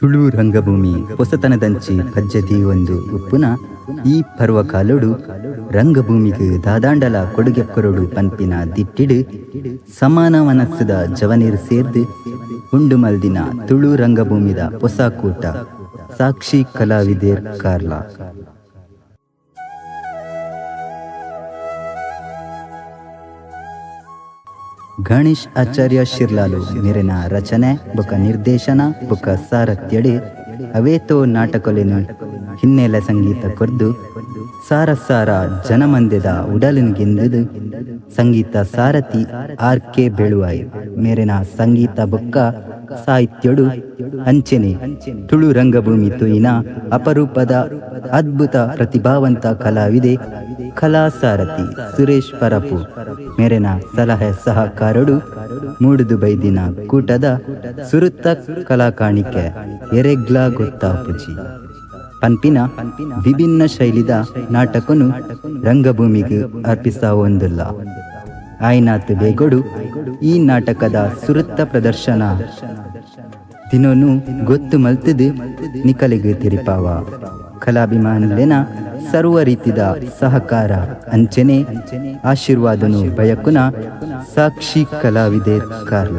ತುಳು ರಂಗಭೂಮಿ ಹೊಸತನದಂಚಿ ಪದ್ಧತಿ ಒಂದು ಉಪ್ಪುನ ಈ ಪರ್ವಕಾಲುಡು ರಂಗಭೂಮಿಗೆ ದಾದಾಂಡಲ ಕೊಡುಗೆ ಕೊರಡು ಪಂಪಿನ ದಿಟ್ಟಿಡು ಸಮಾನ ಮನಸ್ಸದ ಜವನೀರು ಸೇರ್ದು ಉಂಡು ಮಲ್ದಿನ ತುಳು ರಂಗಭೂಮಿದ ಹೊಸ ಕೂಟ ಸಾಕ್ಷಿ ಕಲಾವಿದೇರ್ ಕಾರ್ಲಾ. ಗಣೇಶ್ ಆಚಾರ್ಯ ಶಿರ್ಲಾಲು ಮೇರೆನ ರಚನೆ, ಬುಕ ನಿರ್ದೇಶನ, ಬೊಕ ಸಾರತ್ಯಡಿ ಅವೇತೋ ನಾಟಕಲಿನ ಹಿನ್ನೆಲೆ ಸಂಗೀತ ಕೊರ್ದು, ಸಾರ ಸಾರ ಜನಮಂದ್ಯದ ಉಡಲಿನ್ಗಿಂದದು ಸಂಗೀತ ಸಾರಥಿ ಆರ್ ಕೆ ಬೆಳುವಾಯಿ ಮೇರಿನ ಸಂಗೀತ ಬೊಕ್ಕ ಸಾಹಿತ್ಯಡು, ಅಂಚನೆ, ತುಳು ರಂಗಭೂಮಿ ತುಯಿನ ಅಪರೂಪದ ಅದ್ಭುತ ಪ್ರತಿಭಾವಂತ ಕಲಾವಿದೆ ಕಲಾ ಸಾರಥಿ ಸುರೇಶ್ ಪರಪು ಮೇರೆನ ಸಲಹೆ ಸಹಕಾರಡು, ಮೂಡುದು ಬೈದಿನ ಕೂಟದ ಸುರುತ್ತ ಕಲಾಕಾಣಿಕೆ ಎರೆಗ್ಲಾ ಗೊತ್ತಾಪುಜಿ. ಪಂಪಿನ ವಿಭಿನ್ನ ಶೈಲಿದ ನಾಟಕನು ರಂಗಭೂಮಿಗೆ ಅರ್ಪಿಸಾವೊಂದಿಲ್ಲ ಆಯ್ನಾಥ್ ಬೇಗೊಡು ಈ ನಾಟಕದ ಸುರತ್ತ ಪ್ರದರ್ಶನ. ದಿನೋನು ಗೊತ್ತು ಮಲ್ತದೆ ನಿಕಲಿಗೆ ತಿರಿಪಾವ. ಕಲಾಭಿಮಾನಿಲೆನ ಸರ್ವ ರೀತಿದ ಸಹಕಾರ, ಅಂಚನೆ, ಆಶೀರ್ವಾದನು ಬಯಕುನ ಸಾಕ್ಷಿ ಕಲಾವಿದೆ ಕಾರ್ಲ.